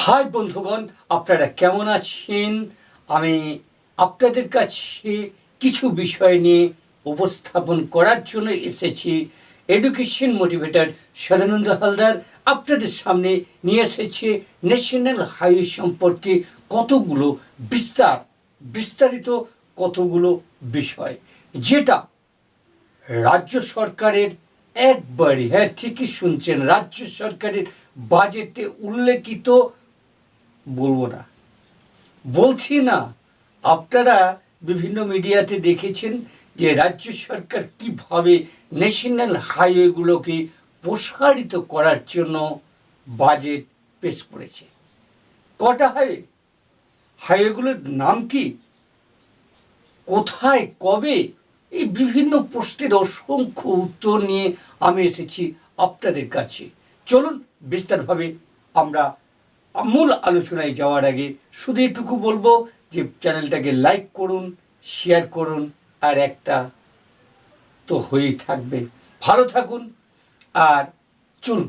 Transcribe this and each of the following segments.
High বন্ধুগণ, আপনারা কেমন আছেন? আমি আপনাদের কাছে কিছু বিষয় নিয়ে উপস্থাপন করার জন্য এসেছি। এডুকেশন মোটিভেটর সদানন্দ হালদার আপনাদের সামনে নিয়ে এসেছে ন্যাশনাল হাইওয়ে সম্পর্কে কতগুলো বিস্তার, বিস্তারিত কতগুলো বিষয়, যেটা রাজ্য সরকারের একবারই হ্যাঁ ঠিকই শুনছেন, রাজ্য সরকারের বাজেটে উল্লেখিত বলব না। বলছি না, আপনারা বিভিন্ন মিডিয়াতে দেখেছেন যে রাজ্য সরকার কীভাবে ন্যাশনাল হাইওয়েগুলোকে প্রসারিত করার জন্য বাজেট পেশ করেছে। কটা হাইওয়ে হাইওয়েগুলোর নাম কি? কোথায়, কবে? এই বিভিন্ন প্রশ্নের অসংখ্য উত্তর নিয়ে আমি এসেছি আপনাদের কাছে। চলুন, বিস্তারভাবে আমরা মূল আলোচনায় যাওয়ার আগে শুধু এটুকু বলব যে চ্যানেলটাকে লাইক করুন শেয়ার করুন, আর একটা তো হয়েই থাকবে। ভালো থাকুন, আর চলুন।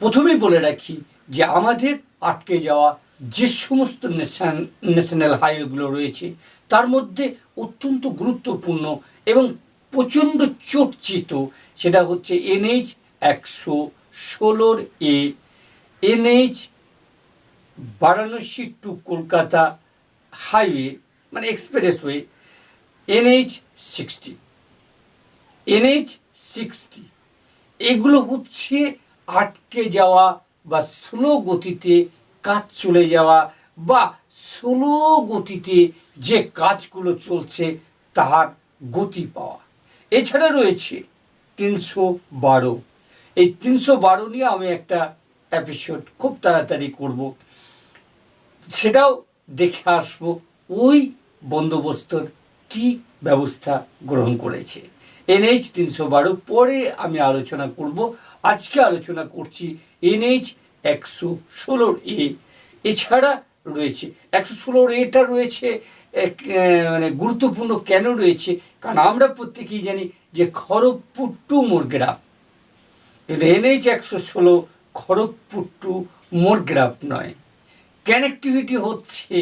প্রথমেই বলে রাখি যে আমাদের আটকে যাওয়া যে সমস্ত ন্যাশন ন্যাশনাল হাইওয়েগুলো রয়েছে, তার মধ্যে অত্যন্ত গুরুত্বপূর্ণ এবং প্রচণ্ড চর্চিত সেটা হচ্ছে এনএইচ একশো ষোলোর এ NH Varanasi to Kolkata highway মানে expressway, NH sixty. NH sixty, এগুলো হচ্ছে আটকে যাওয়া বা স্লো গতিতে কাজ চলে যাওয়া বা স্লো গতিতে যে কাজগুলো চলছে তার গতি পাওয়া। এছাড়া রয়েছে তিনশো বারো। এই তিনশো বারো নিয়ে আমি একটা এপিসোড খুব তাড়াতাড়ি করব। সেটাও দেখে আসব ওই বন্দোবস্তর কি ব্যবস্থা গ্রহণ করেছে। এনএইচ তিনশো বারো পরে আমি আলোচনা করব। আজকে আলোচনা করছি এনএইচ একশো ষোলোর এ। এছাড়া রয়েছে, একশো ষোলোর এটা রয়েছে মানে গুরুত্বপূর্ণ কেন রয়েছে? কারণ আমরা প্রত্যেকেই জানি যে খড়গপুর টু মোরগ্রাম কিন্তু এনএইচ একশো ষোলো খড়গপুর টু মোরগ্রাম নয়। কানেক্টিভিটি হচ্ছে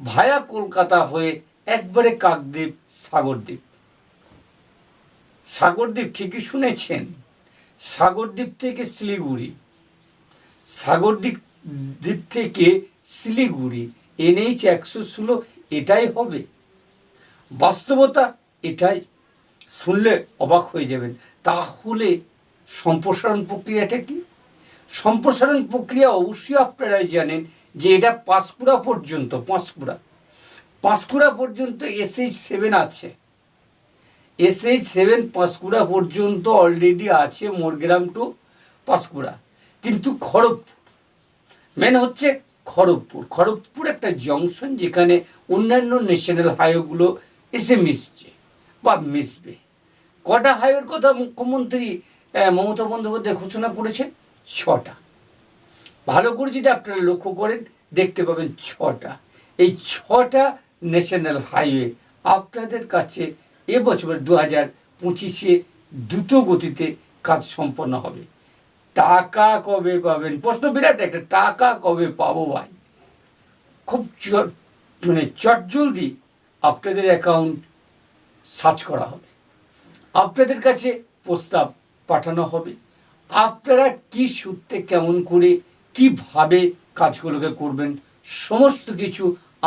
ভায়া কলকাতা হয়ে একবারে কাকদ্বীপ, সাগরদ্বীপ। সাগরদ্বীপ ঠিকই শুনেছেন, সাগরদ্বীপ থেকে শিলিগুড়ি। সাগরদ্বীপ দ্বীপ থেকে শিলিগুড়ি, এনএইচ একশো ষোলো এটাই হবে। বাস্তবতা এটাই। শুনলে অবাক হয়ে যাবেন। তাহলে সম্প্রসারণ প্রক্রিয়াটা কি? সম্প্রসারণ প্রক্রিয়া অবশ্যই আপনারাই জানেন যে এটা পাঁশকুড়া পর্যন্ত, পাঁশকুড়া। পাঁশকুড়া পর্যন্ত এসএইচ সেভেন আছে। এসএইচ সেভেন পাঁশকুড়া পর্যন্ত অলরেডি আছে মোরগ্রাম টু পাঁশকুড়া। কিন্তু খড়গপুর মেন হচ্ছে খড়গপুর। খড়গপুর একটা জংশন যেখানে অন্যান্য ন্যাশনাল হাইওয়েগুলো এসে মিশছে বা মিশবে। কটা হাইওয়ের কথা মুখ্যমন্ত্রী মমতা বন্দ্যোপাধ্যায় ঘোষণা করেছেন? ছটা। ভালো করে যদি আপনারা লক্ষ্য করেন, দেখতে পাবেন ছটা। এই ছটা ন্যাশনাল হাইওয়ে আপনাদের কাছে এবছর দু হাজার পঁচিশে দ্রুত গতিতে কাজ সম্পন্ন হবে। টাকা কবে পাবেন? প্রশ্ন বিরাট, একটা টাকা কবে পাবো ভাই? খুব মানে চটজলদি আপনাদের অ্যাকাউন্ট সার্চ করা হবে। আপনাদের কাছে প্রস্তাব পাঠানো হবে। আপনারা কি সূত্রে কেমন করে, কীভাবে কাজগুলোকে করবেন, সমস্ত কিছু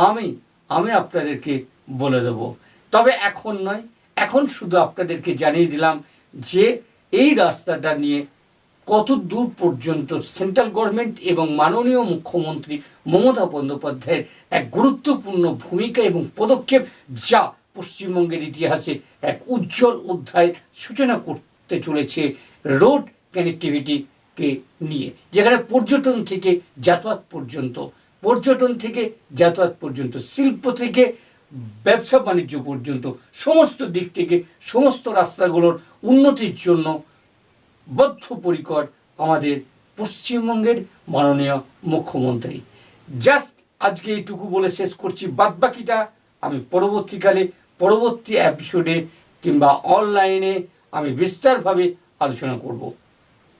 আমি আমি আপনাদেরকে বলে দেব। তবে এখন নয়, এখন শুধু আপনাদেরকে জানিয়ে দিলাম যে এই রাস্তাটা নিয়ে কত দূর পর্যন্ত সেন্ট্রাল গভর্নমেন্ট এবং মাননীয় মুখ্যমন্ত্রী মমতা বন্দ্যোপাধ্যায়ের এক গুরুত্বপূর্ণ ভূমিকা এবং পদক্ষেপ যা পশ্চিমবঙ্গের ইতিহাসে এক উজ্জ্বল অধ্যায়ের সূচনা করতে চলেছে, রোড কানেক্টিভিটিকে নিয়ে। যেখানে পর্যটন থেকে যাতায়াত পর্যন্ত, পর্যটন থেকে যাতায়াত পর্যন্ত, শিল্প থেকে ব্যবসা বাণিজ্য পর্যন্ত, সমস্ত দিক থেকে সমস্ত রাস্তাগুলোর উন্নতির জন্য বদ্ধপরিকর আমাদের পশ্চিমবঙ্গের মাননীয় মুখ্যমন্ত্রী। জাস্ট আজকে এইটুকু বলে শেষ করছি। বাদবাকিটা আমি পরবর্তীকালে, পরবর্তী এপিসোডে কিংবা অনলাইনে আমি বিস্তারভাবে আলোচনা করব।